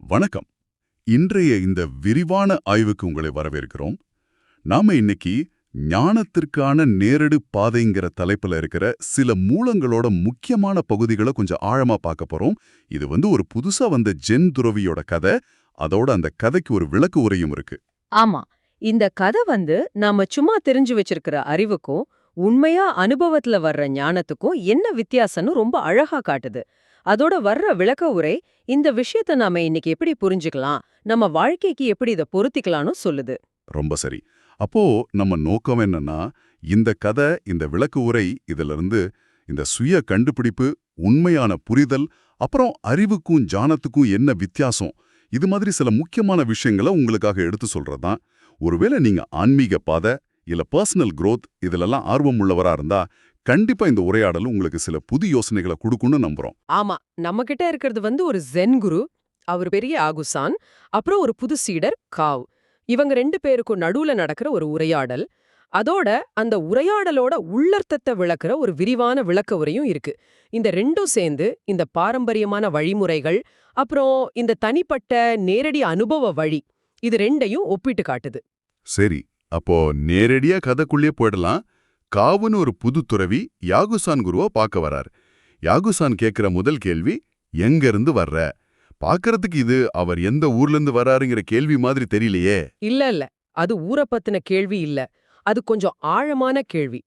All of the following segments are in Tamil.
வணக்கம். இன்றைய இந்த விரிவான ஆய்வுக்கு உங்களை வரவேற்கிறோம். நாம இன்னைக்கு ஞானத்திற்கான நேரடி பாதைங்கிற தலைப்புல இருக்கிற சில மூலங்களோட முக்கியமான பகுதிகளை கொஞ்சம் ஆழமா பார்க்க போறோம். இது வந்து ஒரு புதுசா வந்த ஜென் துறவியோட கதை. அதோட அந்த கதைக்கு ஒரு விளக்கு உரையும் இருக்கு. ஆமா. இந்த கதை வந்து நாம சும்மா தெரிஞ்சு வச்சிருக்கிற அறிவுக்கும் உண்மையா அனுபவத்துல வர்ற ஞானத்துக்கும் என்ன வித்தியாசம்னு ரொம்ப அழகா காட்டுது. அதோட வர்ற விளக்க உரை இந்த விஷயத்த நாம இன்னைக்கு எப்படி புரிஞ்சுக்கலாம் நம்ம வாழ்க்கைக்கு எப்படி இதை பொருத்திக்கலாம்னு சொல்லுது. ரொம்ப சரி. அப்போ நம்ம நோக்கம் என்னன்னா இந்த கதை இந்த விளக்கு உரை இதுல இருந்து இந்த சுய கண்டுபிடிப்பு உண்மையான புரிதல் அப்புறம் அறிவுக்கும் ஞானத்துக்கும் என்ன வித்தியாசம் இது மாதிரி சில முக்கியமான விஷயங்களை உங்களுக்காக எடுத்து சொல்றதுதான். ஒருவேளை நீங்க ஆன்மீக பாதை இல்ல பர்சனல் growth இதுலெல்லாம் ஆர்வம் உள்ளவரா இருந்தா கண்டிப்பா இந்த உரையாடல் உங்களுக்கு சில புது யோசனைகளை கொடுக்கும்னு நம்புறோம். ஆமா நம்ம கிட்ட இருக்கிறது வந்து ஒரு ஜென் குரு அவர் பெரிய ஆகுசான் அப்புறம் ஒரு புது சீடர் காவ். இவங்க ரெண்டு பேருக்கும் நடுவுல நடக்கிற ஒரு உரையாடல். அதோட அந்த உரையாடலோட உள்ளர்த்தத்தை விளக்குற ஒரு விரிவான விளக்க உரையும் இருக்கு. இந்த ரெண்டும் சேர்ந்து இந்த பாரம்பரியமான வழிமுறைகள் அப்புறம் இந்த தனிப்பட்ட நேரடி அனுபவ வழி இது ரெண்டையும் ஒப்பிட்டு காட்டுது. சரி அப்போ நேரடியா கதைக்குள்ளே போயிடலாம். காவுன்னு ஒரு புது துறவி யாகுசான் குருவ பார்க்க வரார். யாகுசான் கேக்குற முதல் கேள்வி எங்க இருந்து வர்ற? பாக்கறதுக்கு இது அவர் எந்த ஊர்ல இருந்து வராருங்கிற கேள்வி மாதிரி தெரியலையே. இல்ல இல்ல. அது ஊரை பத்தின கேள்வி இல்ல. அது கொஞ்சம் ஆழமான கேள்வி.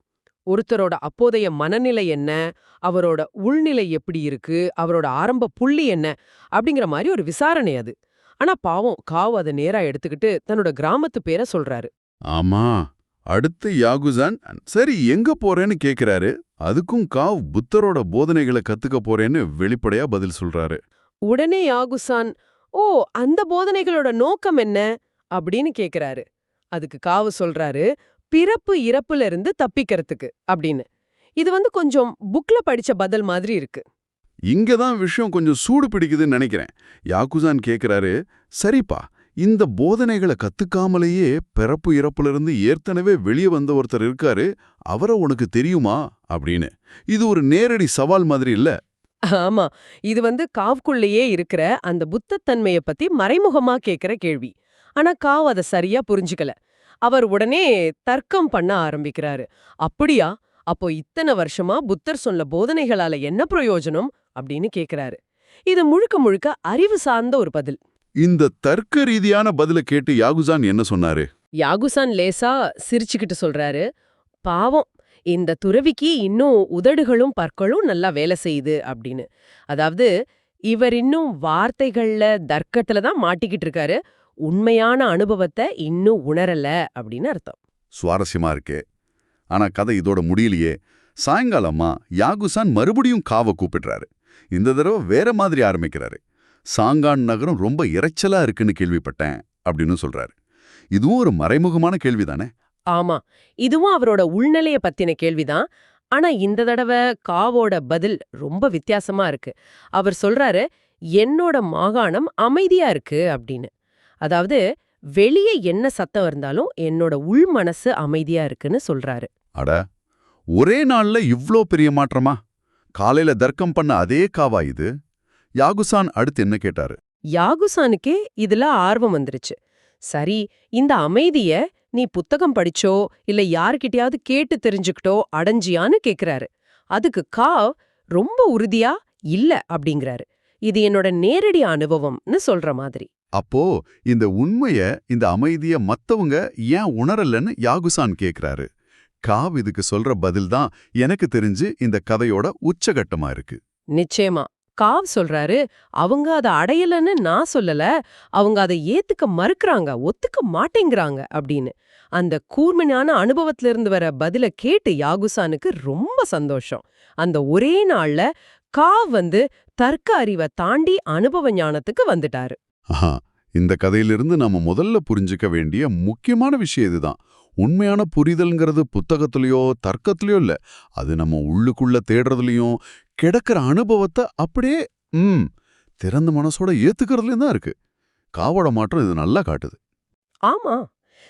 ஒருத்தரோட அப்போதைய மனநிலை என்ன? அவரோட உள்நிலை எப்படி இருக்கு? அவரோட ஆரம்ப புள்ளி என்ன? அப்படிங்கிற மாதிரி ஒரு விசாரணை அது. ஆனா பாவம் காவ் அதை நேரா எடுத்துக்கிட்டு தன்னோட கிராமத்து பேரை சொல்றாரு. ஆமா அடுத்து யாகுசான் சரி எங்க போறேன்னு கேக்குறாரு. அதுக்கும் காவ் புத்தரோட போதனைகளை கத்துக்க போறேன்னு வெளிப்படையா பதில் சொல்றாரு. உடனே யாகுசான் ஓ அந்த போதனைகளோட நோக்கம் என்ன? அப்படின்னு கேக்குறாரு. அதுக்கு காவு சொல்றாரு பிறப்பு இறப்புல இருந்து தப்பிக்கிறதுக்கு அப்படின்னு. இது வந்து கொஞ்சம் புக்ல படிச்ச பதில் மாதிரி இருக்கு. இங்கதான் விஷயம் கொஞ்சம் சூடு பிடிக்குதுன்னு நினைக்கிறேன். யாகுசான் கேக்குறாரு சரிப்பா இந்த போதனைகளை கத்துக்காமலேயே பிறப்பு இறப்புல ஏற்கனவே வெளியே வந்த ஒருத்தர் இருக்காரு அவரை உனக்கு தெரியுமா? அப்படின்னு. இது ஒரு நேரடி சவால் மாதிரி இல்ல. ஆமா இது வந்து காவ்குள்ளேயே இருக்கிற அந்த புத்தத்தன்மைய பத்தி மறைமுகமா கேக்குற கேள்வி. ஆனா காவ் அத சரியா புரிஞ்சுக்கல. அவர் உடனே தர்க்கம் பண்ண ஆரம்பிக்கிறாரு. அப்படியா? அப்போ இத்தனை வருஷமா புத்தர் சொன்ன போதனைகளால என்ன பிரயோஜனம்? அப்படின்னு கேக்குறாரு. இது முழுக்க முழுக்க அறிவு சார்ந்த ஒரு பதில். இந்த தர்க்க ரீதியான பதில கேட்டு யாகுசான் என்ன சொன்னாரு? யாகுசான் லேசா சிரிச்சுக்கிட்டு சொல்றாரு பாவம் இந்த துறவிக்கு இன்னும் உதடுகளும் பற்களும் நல்லா வேலை செய்யுது அப்படின்னு. அதாவது இவர் இன்னும் வார்த்தைகள்ல தர்க்கத்துல தான் மாட்டிக்கிட்டு இருக்காரு உண்மையான அனுபவத்தை இன்னும் உணரல அப்படின்னு அர்த்தம். சுவாரஸ்யமா இருக்கே. ஆனா கதை இதோட முடியலையே. சாயங்காலமா யாகுசான் மறுபடியும் காவ கூப்பிடுறாரு. இந்த தடவை வேற மாதிரி ஆரம்பிக்கிறாரு. சாங்கான் நகரம் ரொம்ப இரைச்சலா இருக்குன்னு கேள்விப்பட்டேன் அப்படின்னு சொல்றாரு. இதுவும் ஒரு மறைமுகமான கேள்விதானே? ஆமா. இதுவும் அவரோட உள்நிலைய பத்தின கேள்விதான். ஆனா இந்த தடவை காவோட பதில் ரொம்ப வித்தியாசமா இருக்கு. அவர் சொல்றாரு என்னோட மாகாணம் அமைதியா இருக்கு அப்படின்னு. அதாவது வெளியே என்ன சத்தம் இருந்தாலும் என்னோட உள் மனசு அமைதியா இருக்குன்னு சொல்றாரு. அட ஒரே நாள்ல இவ்ளோ பெரிய மாற்றமா? காலையில தர்க்கம் பண்ண அதே காவா இது? யாகுசான் அடுத்து என்ன கேட்டாரு? யாகுசானுக்கே இதுல ஆர்வம் வந்துருச்சு. சரி இந்த அமைதிய நீ புத்தகம் படிச்சோ இல்ல யார்கிட்டயாவது கேட்டு தெரிஞ்சுக்கிட்டோ அடைஞ்சியான்னு கேக்குறாரு. அதுக்கு காவ் ரொம்ப உறுதியா இல்ல அப்படிங்கிறாரு. இது என்னோட நேரடி அனுபவம்னு சொல்ற மாதிரி. அப்போ இந்த உண்மைய இந்த அமைதிய மத்தவங்க ஏன் உணரலன்னு யாகுசான் கேக்குறாரு. காவ் இதுக்கு சொல்ற பதில் தான் எனக்கு தெரிஞ்சு இந்த கதையோட உச்சகட்டமா இருக்கு. நிச்சயமா. காவ் சொல்றாரு அவங்க அதை அடையலன்னு நான் சொல்லல. அவங்க அதை ஏத்துக்க மறுக்கிறாங்க ஒத்துக்க மாட்டேங்கிறாங்க அப்படின்னு. அந்த கூர்மையான அனுபவத்துல இருந்து வர பதில கேட்டு யாகுசானுக்கு ரொம்ப சந்தோஷம். அந்த ஒரே நாள்ல காவ் வந்து தர்க்க அறிவை தாண்டி அனுபவ ஞானத்துக்கு வந்துட்டாரு. ஆஹா இந்த கதையிலிருந்து நாம முதல்ல புரிஞ்சுக்க வேண்டிய முக்கியமான விஷயம் இதுதான். உண்மையான புரிதல்ங்கிறது புத்தகத்திலயோ தர்க்கத்திலயோ இல்ல. அது நம்ம உள்ளுக்குள்ள தேடுறதுலயும் கிடக்கிற அனுபவத்தை அப்படியே ம் திறந்த மனசோட ஏத்துக்கிறதுலேயும் தான் இருக்கு. காவோட மாற்றம் இது நல்லா காட்டுது. ஆமா.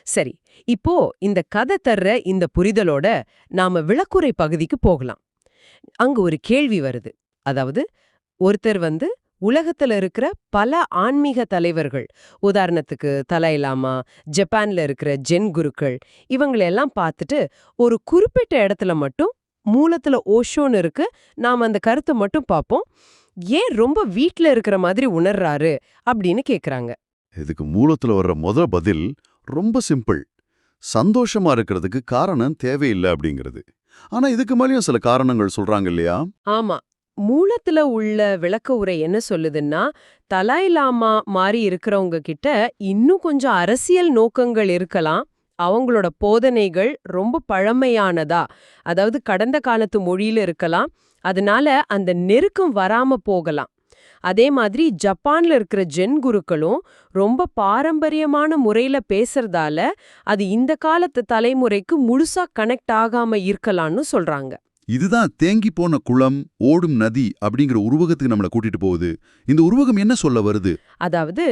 சரி இப்போ இந்த கதை தர்ற இந்த புரிதலோட நாம விளக்குரை பகுதிக்கு போகலாம். அங்க ஒரு கேள்வி வருது. அதாவது ஒருத்தர் வந்து உலகத்துல இருக்கிற பல ஆன்மீக தலைவர்கள் உதாரணத்துக்கு தலை லாமா ஜப்பான்ல இருக்கிற ஜென் குருக்கள் இவங்களெல்லாம் பார்த்துட்டு ஒரு குறிப்பிட்ட இடத்துல மட்டும் மூலத்துல ஓஷோன்னு இருக்கு. நாம அந்த கருத்தை மட்டும் பார்ப்போம். ஏன் ரொம்ப வீட்ல இருக்கிற மாதிரி உணர்றாரு அப்படின்னு கேக்குறாங்க. இதுக்கு மூலத்துல வர்ற முத பதில் ரொம்ப சிம்பிள். சந்தோஷமா இருக்கிறதுக்கு காரணம் தேவையில்லை அப்படிங்கிறது. ஆனா இதுக்கு மேலயும் சில காரணங்கள் சொல்றாங்க இல்லையா? ஆமா. மூலத்துல உள்ள விளக்க உரை என்ன சொல்லுதுன்னா தலாய் லாமா மாறி இருக்கிறவங்க கிட்ட இன்னும் கொஞ்சம் அரசியல் நோக்கங்கள் இருக்கலாம். அவங்களோட போதனைகள் ரொம்ப பழமையானதா? அதாவது கடந்த காலத்து மொழியில இருக்கலாம். அதனால அந்த நெருக்கம் வராம போகலாம். அதே மாதிரி ஜப்பான்ல இருக்கிற ஜென் குருக்களும் ரொம்ப பாரம்பரியமான முறையில பேசுறதால அது இந்த காலத்து தலைமுறைக்கு முழுசா கனெக்ட் ஆகாம இருக்கலாம்னு சொல்றாங்க. இதுதான் தேங்கி போன குளம் ஓடும் நதி அப்படிங்கிற உருவகத்துக்கு நம்மளை கூட்டிட்டு போகுது. இந்த உருவகம் என்ன சொல்ல வருது? அதாவது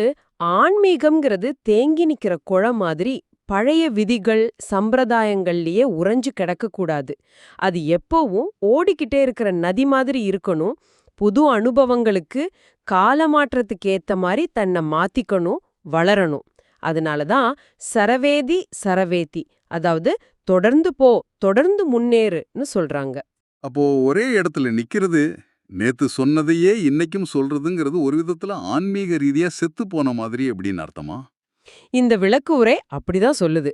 ஆன்மீகம்ங்கிறது தேங்கி நிக்கிற குளம் மாதிரி பழைய விதிகள் சம்பிரதாயங்கள்லயே உறைஞ்சு கிடக்கக்கூடாது. அது எப்போவும் ஓடிக்கிட்டே இருக்கிற நதி மாதிரி இருக்கணும். புது அனுபவங்களுக்கு காலமாற்றத்துக்கு ஏத்த மாதிரி தன்னை மாத்திக்கணும் வளரணும். அதனால தான் சரவேதி சரவேதி அதாவது தொடர்ந்து போ தொடர்ந்து முன்னேறுன்னு சொல்றாங்க. அப்போ ஒரே இடத்துல நிக்கிறது நேத்து சொன்னதையே இன்னைக்கும் சொல்றதுங்கிறது ஒரு விதத்துல ஆன்மீக ரீதியா செத்து போன மாதிரி அப்படின்னு அர்த்தமா? இந்த விளக்கு உரை அப்படிதான் சொல்லுது.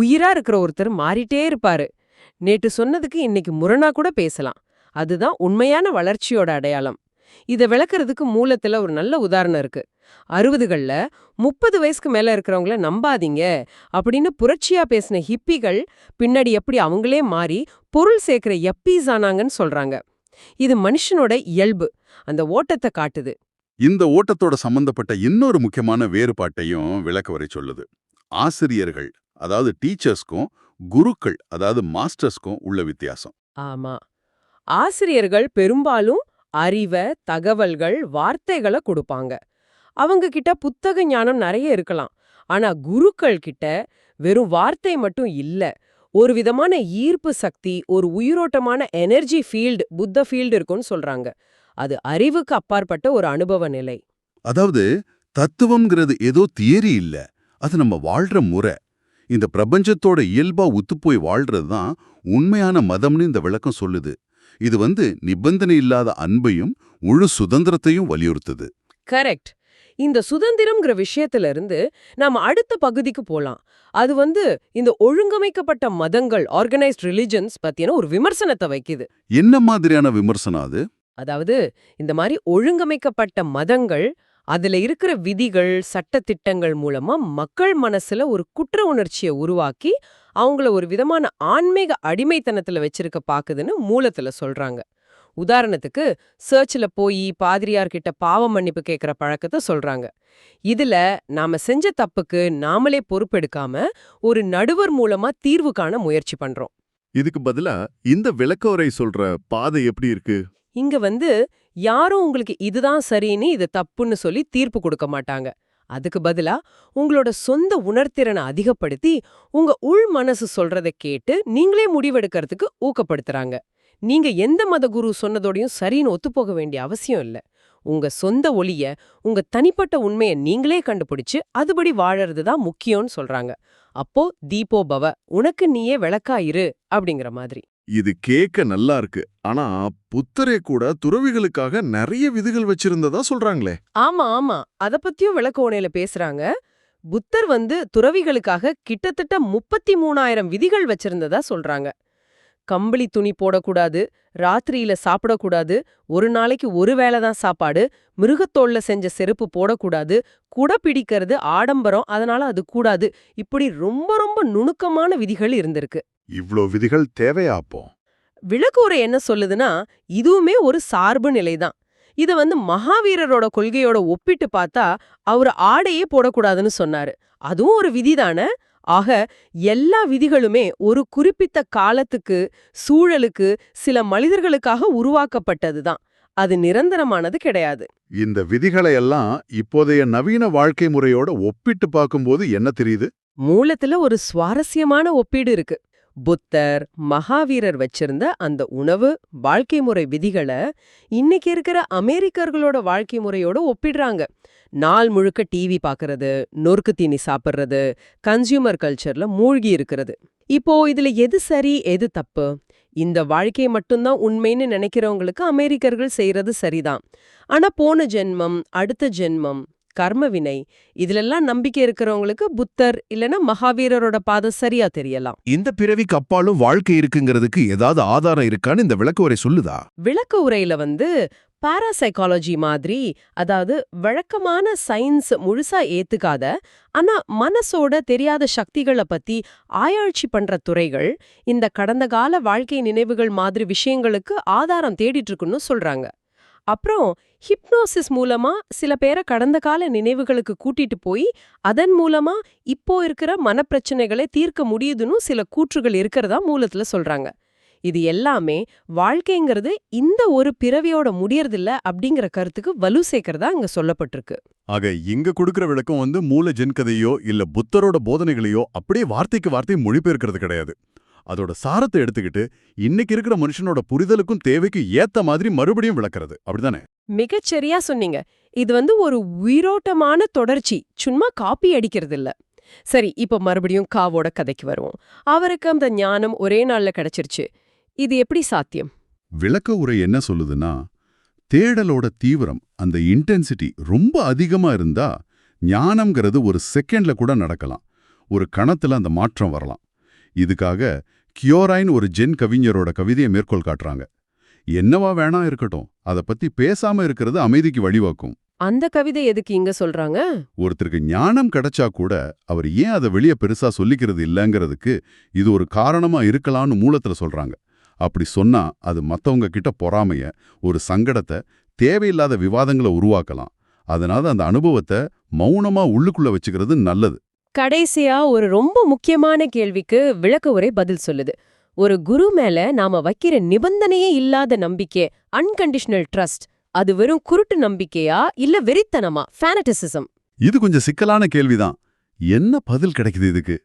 உயிரா இருக்கிற ஒருத்தர் மாறிட்டே இருப்பாரு. நேற்று சொன்னதுக்கு இன்னைக்கு முரணா கூட பேசலாம். அதுதான் உண்மையான வளர்ச்சியோட அடையாளம். இத விளக்குறதுக்கு மூலத்துல ஒரு நல்ல உதாரணம் இருக்கு. அறுபதுகள்ல முப்பது வயசுக்கு மேல இருக்கிறவங்கள நம்பாதீங்க அப்படின்னு புரட்சியா பேசின ஹிப்பிகள் பின்னாடி எப்படி அவங்களே மாறி பொருள் சேர்க்கிற எப்பீஸ் ஆனாங்கன்னு சொல்றாங்க. இது மனுஷனோட இயல்பு. அந்த ஓட்டத்தை காட்டுது. இந்த ஓட்டத்தோட சம்பந்தப்பட்ட இன்னொரு முக்கியமான வேறுபாட்டையும் விளக்க வரை சொல்லுது. ஆசிரியர்கள் அதாவது டீச்சர்ஸ்க்கும் குருக்கள் அதாவது மாஸ்டர்ஸ்க்கும் உள்ள வித்தியாசம். ஆமா. ஆசிரியர்கள் பெரும்பாலும் அறிவ தகவல்கள் வார்த்தைகளை கொடுப்பாங்க. அவங்க கிட்ட புத்தக ஞானம் நிறைய இருக்கலாம். ஆனா குருக்கள் கிட்ட வெறும் வார்த்தை மட்டும் இல்ல. ஒரு விதமான ஈர்ப்பு சக்தி ஒரு உயிரோட்டமான எனர்ஜி ஃபீல்டு புத்த ஃபீல்டு இருக்கும்னு சொல்றாங்க. அது அறிவுக்கு அப்பாற்பட்ட ஒரு அனுபவ நிலை. அதாவது தத்துவம்ங்கிறது ஏதோ தியரி இல்ல. அது நம்ம வாழ்ற முறை. இந்த பிரபஞ்சத்தோட இயல்பா உத்துப்போய் வாழ்றது தான் உண்மையான மதம்னு இந்த விளக்கம் சொல்லுது. இது வந்து நிபந்தனை இல்லாத அன்பையும் முழு சுதந்திரத்தையும் வலியுறுத்துது. கரெக்ட். இந்த சுதந்திரம்ங்கிற விஷயத்துல இருந்து நாம அடுத்த பகுதிக்கு போலாம். அது வந்து இந்த ஒழுங்கமைக்கப்பட்ட மதங்கள் ஆர்கனைஸ்ட் ரிலிஜன்ஸ் பத்தின ஒரு விமர்சனத்தை வைக்குது. என்ன மாதிரியான விமர்சனம் அது? அதாவது இந்த மாதிரி ஒழுங்கமைக்கப்பட்ட மதங்கள் அதுல இருக்கிற விதிகள் சட்டத்திட்டங்கள் மூலமா மக்கள் மனசுல ஒரு குற்ற உணர்ச்சியை உருவாக்கி அவங்கள ஒரு விதமான ஆன்மீக அடிமைத்தனத்துல வச்சிருக்க பாக்குதுன்னு மூலத்துல சொல்றாங்க. உதாரணத்துக்கு சர்ச்சில் போய் பாதிரியார்கிட்ட பாவ மன்னிப்பு கேட்குற பழக்கத்தை சொல்றாங்க. இதுல நாம செஞ்ச தப்புக்கு நாமளே பொறுப்பெடுக்காம ஒரு நடுவர் மூலமா தீர்வு காண முயற்சி பண்றோம். இதுக்கு பதிலா இந்த விளக்கவுரை சொல்ற பாதை எப்படி இருக்கு? இங்க வந்து யாரும் உங்களுக்கு இதுதான் சரின்னு இது தப்புன்னு சொல்லி தீர்ப்பு கொடுக்க மாட்டாங்க. அதுக்கு பதிலா உங்களோட சொந்த உணர்திறனை அதிகப்படுத்தி உங்க உள் மனசு சொல்றத கேட்டு நீங்களே முடிவெடுக்கிறதுக்கு ஊக்கப்படுத்துறாங்க. நீங்க எந்த மத குரு சொன்னதோடையும் சரின்னு ஒத்துப்போக வேண்டிய அவசியம் இல்ல. உங்க சொந்த ஒளிய உங்க தனிப்பட்ட உண்மையை நீங்களே கண்டுபிடிச்சு அதுபடி வாழறது தான் முக்கியம்னு சொல்றாங்க. அப்போ தீபோ பவ உனக்கு நீயே விளக்கா இரு அப்படிங்கிற மாதிரி. இது கேட்க நல்லா இருக்கு. ஆனா புத்தரே கூட துறவிகளுக்காக நிறைய விதிகள் வச்சிருந்ததா சொல்றாங்களே? ஆமா ஆமா. அத பத்தியும் விளக்க உணையில பேசுறாங்க. புத்தர் வந்து துறவிகளுக்காக கிட்டத்தட்ட முப்பத்தி மூணாயிரம் விதிகள் வச்சிருந்ததா சொல்றாங்க. கம்பளி துணி போடக்கூடாது ராத்திரியில சாப்பிடக்கூடாது ஒரு நாளைக்கு ஒரு தான் சாப்பாடு மிருகத்தோல்ல செஞ்ச செருப்பு போடக்கூடாது குட பிடிக்கிறது ஆடம்பரம் அதனால அது கூடாது இப்படி ரொம்ப ரொம்ப நுணுக்கமான விதிகள் இருந்திருக்கு. இவ்ளோ விதிகள் தேவையா அப்போ? விளக்குரை என்ன சொல்லுதுன்னா இதுவுமே ஒரு சார்பு நிலைதான். இத வந்து மகாவீரரோட கொள்கையோட ஒப்பிட்டு பார்த்தா அவர் ஆடையே போடக்கூடாதுன்னு சொன்னாரு. அதுவும் ஒரு விதிதானே? ஆக எல்லா விதிகளுமே ஒரு குறிப்பிட்ட காலத்துக்கு சூழலுக்கு சில மனிதர்களுக்காக உருவாக்கப்பட்டதுதான். அது நிரந்தரமானது கிடையாது. இந்த விதிகளை எல்லாம் இப்போதைய நவீன வாழ்க்கை முறையோட ஒப்பிட்டு பார்க்கும்போது என்ன தெரியுது? மூலத்துல ஒரு சுவாரஸ்யமான ஒப்பீடு இருக்கு. புத்தர் மகாவீரர் வச்சிருந்த அந்த உணவு வாழ்க்கை முறை விதிகளை இன்னைக்கு இருக்கிற அமெரிக்கர்களோட வாழ்க்கை முறையோட ஒப்பிடுறாங்க. நாள் முழுக்க டிவி பார்க்கறது நொறுக்கு தீனி சாப்பிடுறது கன்சியூமர் கல்ச்சர்ல மூழ்கி இருக்கிறது. இப்போ இதுல எது சரி எது தப்பு? இந்த வாழ்க்கை மட்டும்தான் உண்மைன்னு நினைக்கிறவங்களுக்கு அமெரிக்கர்கள் செய்யறது சரிதான். ஆனா போன ஜென்மம் அடுத்த ஜென்மம் கர்மவினை இதுலெல்லாம் நம்பிக்கை இருக்கிறவங்களுக்கு புத்தர் இல்லனா மகாவீரரோட பாதை சரியா தெரியலாம். இந்த பிறவிக்கு அப்பாலும் வாழ்க்கை இருக்குங்கிறதுக்கு ஏதாவது ஆதாரம் இருக்கான்னு இந்த விளக்கு உரை சொல்லுதா? விளக்க உரையில வந்து பாராசைக்காலஜி மாதிரி அதாவது வழக்கமான சயின்ஸ் முழுசா ஏத்துக்காத ஆனா மனசோட தெரியாத சக்திகளை பத்தி ஆராய்ச்சி பண்ற துறைகள் இந்த கடந்த கால வாழ்க்கை நினைவுகள் மாதிரி விஷயங்களுக்கு ஆதாரம் தேடிட்டு இருக்குன்னு சொல்றாங்க. அப்புறம் ஹிப்னோசிஸ் மூலமா சில பேரை கடந்த கால நினைவுகளுக்கு கூட்டிட்டு போய் அதன் மூலமா இப்போ இருக்கிற மனப்பிரச்சனைகளை தீர்க்க முடியுதுன்னு சில கூற்றுகள் இருக்கிறதா மூலத்துல சொல்றாங்க. இது எல்லாமே வாழ்க்கைங்கிறது இந்த ஒரு பிறவியோட முடியறதில்ல அப்படிங்கிற கருத்துக்கு வலு சேர்க்கறதா அங்க சொல்லப்பட்டிருக்கு. ஆக இங்க கொடுக்கிற விளக்கம் வந்து மூல ஜென்கதையோ இல்ல புத்தரோட போதனைகளையோ அப்படியே வார்த்தைக்கு வார்த்தை மொழிபெயர்க்கிறது கிடையாது. அதோட சாரத்தை எடுத்துக்கிட்டு இன்னைக்கு இருக்கிற மனுஷனோட புரிதலுக்கும் தேவைக்கும் ஏத்த மாதிரி மறுபடியும் விளக்குறது. அப்படிதானே? மிகச்சரியா சொன்னீங்க. இது வந்து ஒரு உயிரோட்டமான தொடர்ச்சி. சும்மா காப்பி அடிக்கிறது இல்ல சரி இப்ப மறுபடியும் காவோட கதைக்கு வருவோம். அவருக்கு அந்த ஞானம் ஒரே நாள்ல கிடைச்சிருச்சு. இது எப்படி சாத்தியம்? விளக்க உரை என்ன சொல்லுதுன்னா தேடலோட தீவிரம் அந்த இன்டென்சிட்டி ரொம்ப அதிகமா இருந்தா ஞானம்ங்கிறது ஒரு செகண்ட்ல கூட நடக்கலாம். ஒரு கணத்துல அந்த மாற்றம் வரலாம். இதுக்காக கியோரைன் ஒரு ஜென் கவிஞரோட கவிதையை மேற்கோள் காட்டுறாங்க. என்னவா வேணா இருக்கட்டும் அத பத்தி பேசாம இருக்கிறது அமைதிக்கு வழிவாக்கும் அந்த கவிதை எதுக்கு இங்க சொல்றாங்க? ஒருத்தருக்கு ஞானம் கிடைச்சா கூட அவர் ஏன் அதை வெளியே பெருசா சொல்லிக்கிறது இல்லைங்கிறதுக்கு இது ஒரு காரணமா இருக்கலாம்னு மூலத்துல சொல்றாங்க. அப்படி சொன்னா அது மத்தவங்க கிட்ட பொறாமைய ஒரு சங்கடத்தை தேவையில்லாத விவாதங்களை உருவாக்கலாம். அதனால அந்த அனுபவத்தை மௌனமா உள்ளுக்குள்ள வச்சுக்கிறது நல்லது. கடைசியா ஒரு ரொம்ப முக்கியமான கேள்விக்கு விளக்க உரை பதில் சொல்லுது. ஒரு குரு மேல நாம வைக்கிற நிபந்தனையே இல்லாத நம்பிக்கை அன்கண்டிஷனல் ட்ரஸ்ட் அது வெறும் குருட்டு நம்பிக்கையா இல்ல வெறித்தனமா? ஃபேனட்டிசிசம் இது கொஞ்சம் சிக்கலான கேள்விதான். என்ன பதில் கிடைக்குது இதுக்கு?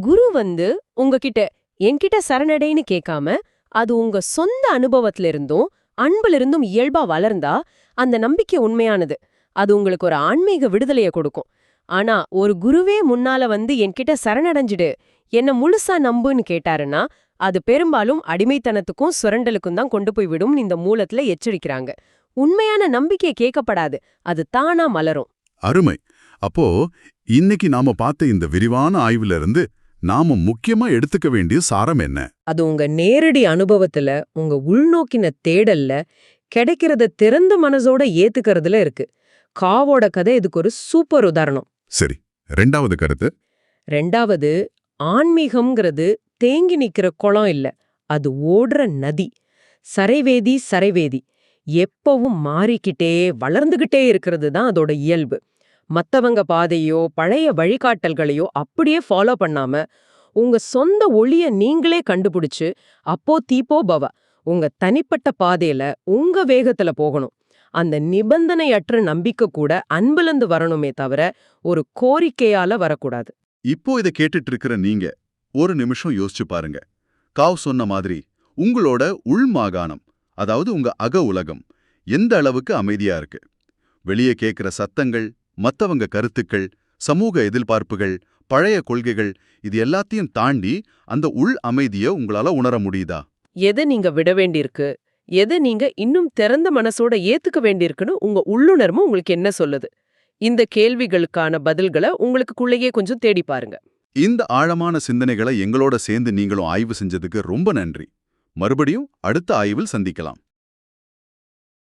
குரு வந்து உங்ககிட்ட என்கிட்ட சரணடைன்னு கேட்காம அது உங்க சொந்த அனுபவத்துல இருந்தும் அன்புல இருந்தும் இயல்பா வளர்ந்தா அந்த நம்பிக்கை உண்மையானது. அது உங்களுக்கு ஒரு ஆன்மீக விடுதலைய கொடுக்கும். ஆனா ஒரு குருவே முன்னால வந்து என்கிட்ட சரணடைஞ்சிடு என்ன முழுசா நம்புன்னு கேட்டாருன்னா அது பெரும்பாலும் அடிமைத்தனத்துக்கும் சுரண்டலுக்கும் தான் கொண்டு போய் விடும் இந்த மூலத்துல எச்சரிக்கிறாங்க. உண்மையான நம்பிக்கை கேட்கப்படாது அது தானா மலரும். அருமை. அப்போ இன்னைக்கு நாம பார்த்த இந்த விரிவான ஆய்வுல இருந்து நாம முக்கியமா எடுத்துக்க வேண்டிய சாரம் என்ன? அது உங்க நேரடி அனுபவத்துல உங்க உள்நோக்கின தேடல்ல கிடைக்கிறத திறந்த மனசோட ஏத்துக்கிறதுல இருக்கு. காவோட கதை இதுக்கு ஒரு சூப்பர் உதாரணம். சரி ரெண்டாவது கருத்து. ரெண்டாவது ஆன்மீகம்ங்கிறது தேங்கி நிக்கிற குளம் இல்ல அது ஓடுற நதி. சரைவேதி சரைவேதி. எப்பவும் மாறிக்கிட்டே வளர்ந்துகிட்டே இருக்கிறது தான் அதோட இயல்பு. மத்தவங்க பாதையோ பழைய வழிகாட்டல்களையோ அப்படியே ஃபாலோ பண்ணாம உங்க சொந்த ஒளிய நீங்களே கண்டுபிடிச்சு அப்போ தீப்போ பவ உங்க தனிப்பட்ட பாதையில உங்க வேகத்துல போகணும். அந்த நிபந்தனையற்ற நம்பிக்கை கூட அன்புலந்து வரணுமே தவிர ஒரு கோரிக்கையால வரக்கூடாது. இப்போ இதை கேட்டுட்டு இருக்கிற நீங்க ஒரு நிமிஷம் யோசிச்சு பாருங்க. காவ் சொன்ன மாதிரி உங்களோட உள் மாகாணம் அதாவது உங்க அக உலகம் எந்த அளவுக்கு அமைதியா இருக்கு? வெளியே கேட்கிற சத்தங்கள் மத்தவங்க கருத்துக்கள் சமூக எதிர்பார்ப்புகள் பழைய கொள்கைகள் இது எல்லாத்தையும் தாண்டி அந்த உள் அமைதியை உங்களால உணர முடியுதா? எதை நீங்க விட வேண்டியிருக்கு? எதை நீங்க இன்னும் திறந்த மனசோட ஏத்துக்க வேண்டியிருக்குன்னு உங்க உள்ளுணர்மும் உங்களுக்கு என்ன சொல்லுது? இந்த கேள்விகளுக்கான பதில்களை உங்களுக்குள்ளேயே கொஞ்சம் தேடி பாருங்க. இந்த ஆழமான சிந்தனைகளை எங்களோட சேர்ந்து நீங்களும் ஆய்வு செஞ்சதுக்கு ரொம்ப நன்றி. மறுபடியும் அடுத்த ஆய்வில் சந்திக்கலாம்.